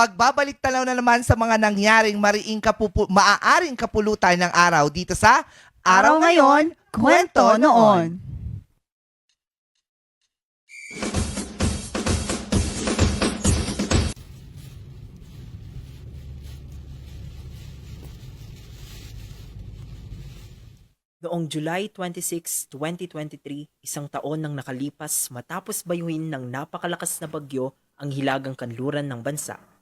pagbabalik tanaw na naman sa mga nangyaring mariing kapupu- maaaring kapulutan ng araw dito sa Araw ngayon, kwento noon. Noong July 26, 2023, isang taon nang nakalipas matapos bayuhin ng napakalakas na bagyo ang hilagang kanluran ng bansa.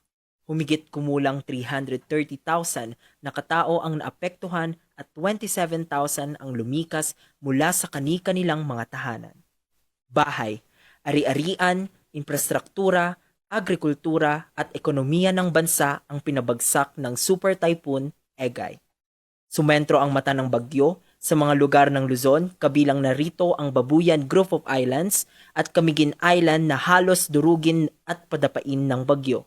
Humigit kumulang 330,000 na katao ang naapektuhan at 27,000 ang lumikas mula sa kani-kanilang mga tahanan. Bahay, ari-arian, infrastruktura, agrikultura at ekonomiya ng bansa ang pinabagsak ng Super Typhoon Egay. Sumentro ang mata ng bagyo sa mga lugar ng Luzon, kabilang narito ang Babuyan Group of Islands at Camiguin Island na halos durugin at padapain ng bagyo.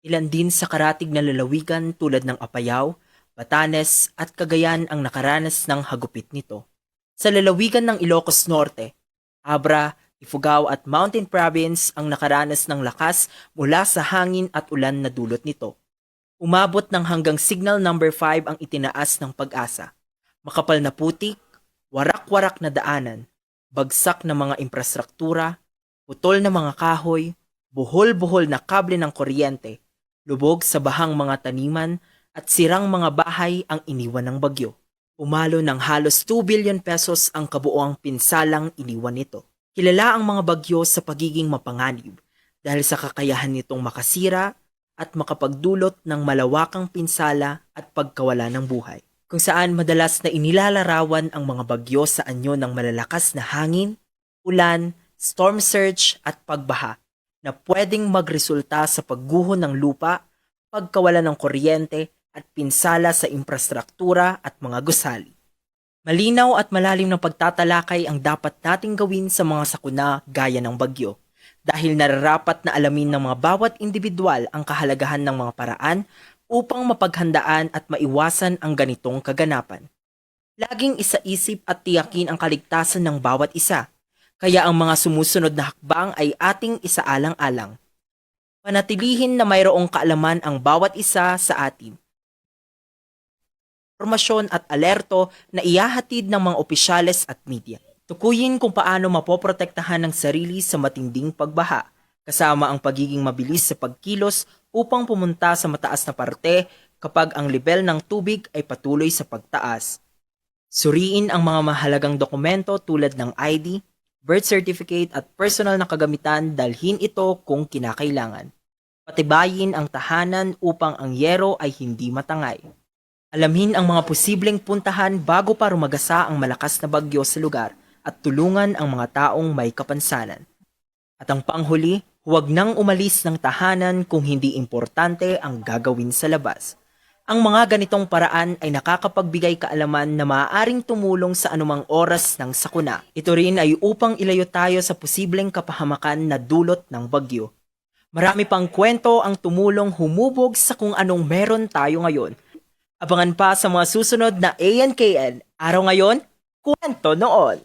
Ilan din sa karatig na lalawigan tulad ng Apayao, Batanes at Cagayan ang nakaranas ng hagupit nito. Sa lalawigan ng Ilocos Norte, Abra, Ifugao at Mountain Province ang nakaranas ng lakas mula sa hangin at ulan na dulot nito. Umabot ng hanggang signal number 5 ang itinaas ng pag-asa. Makapal na putik, warak-warak na daanan, bagsak na mga infrastruktura, putol na mga kahoy, buhol-buhol na kable ng kuryente, lubog sa bahang mga taniman at sirang mga bahay ang iniwan ng bagyo. Umalo ng halos 2 billion pesos ang kabuoang pinsalang iniwan nito. Kilala ang mga bagyo sa pagiging mapanganib dahil sa kakayahan nitong makasira at makapagdulot ng malawakang pinsala at pagkawala ng buhay. Kung saan madalas na inilalarawan ang mga bagyo sa anyo ng malalakas na hangin, ulan, storm surge at pagbaha na pwedeng magresulta sa pagguho ng lupa, pagkawala ng kuryente at pinsala sa infrastruktura at mga gusali. Malinaw at malalim na pagtatalakay ang dapat nating gawin sa mga sakuna gaya ng bagyo dahil nararapat na alamin ng mga bawat individual ang kahalagahan ng mga paraan upang mapaghandaan at maiwasan ang ganitong kaganapan. Laging isaisip at tiyakin ang kaligtasan ng bawat isa, kaya ang mga sumusunod na hakbang ay ating isaalang-alang. Panatilihin na mayroong kaalaman ang bawat isa sa atin. Formasyon at alerto na iyahatid ng mga opisyales at media. Tukuyin kung paano mapoprotektahan ng sarili sa matinding pagbaha, kasama ang pagiging mabilis sa pagkilos upang pumunta sa mataas na parte kapag ang level ng tubig ay patuloy sa pagtaas. Suriin ang mga mahalagang dokumento tulad ng ID, birth certificate at personal na kagamitan dalhin ito kung kinakailangan. Patibayin ang tahanan upang ang yero ay hindi matangay. Alamin ang mga posibleng puntahan bago pa rumagasa ang malakas na bagyo sa lugar at tulungan ang mga taong may kapansanan. At ang panghuli, huwag nang umalis ng tahanan kung hindi importante ang gagawin sa labas. Ang mga ganitong paraan ay nakakapagbigay kaalaman na maaaring tumulong sa anumang oras ng sakuna. Ito rin ay upang ilayo tayo sa posibleng kapahamakan na dulot ng bagyo. Marami pang kwento ang tumulong humubog sa kung anong meron tayo ngayon. Abangan pa sa mga susunod na ANKN. Araw ngayon, kwento noon.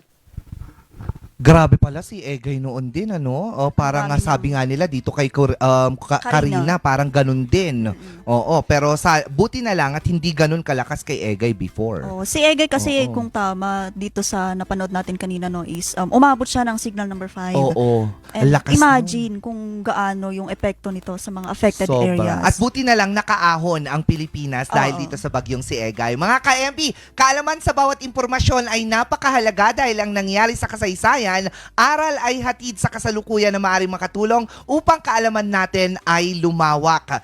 Grabe pala si Egay noon din, ano? O, parang nga sabi nga nila dito kay Cor- um, Ka- Karina. Karina, parang ganun din. Oo, pero sa buti na lang at hindi ganun kalakas kay Egay before. Oh, si Egay kasi Oo. kung tama dito sa napanood natin kanina no is um, umabot siya ng signal number 5. Oo. And lakas imagine kung gaano yung epekto nito sa mga affected Sobra. areas. At buti na lang nakaahon ang Pilipinas dahil Oo. dito sa bagyong si Egay. Mga ka-MB, kaalaman sa bawat impormasyon ay napakahalaga dahil ang nangyari sa kasaysayan, aral ay hatid sa kasalukuyan na maaaring makatulong upang kaalaman natin ay lumawak.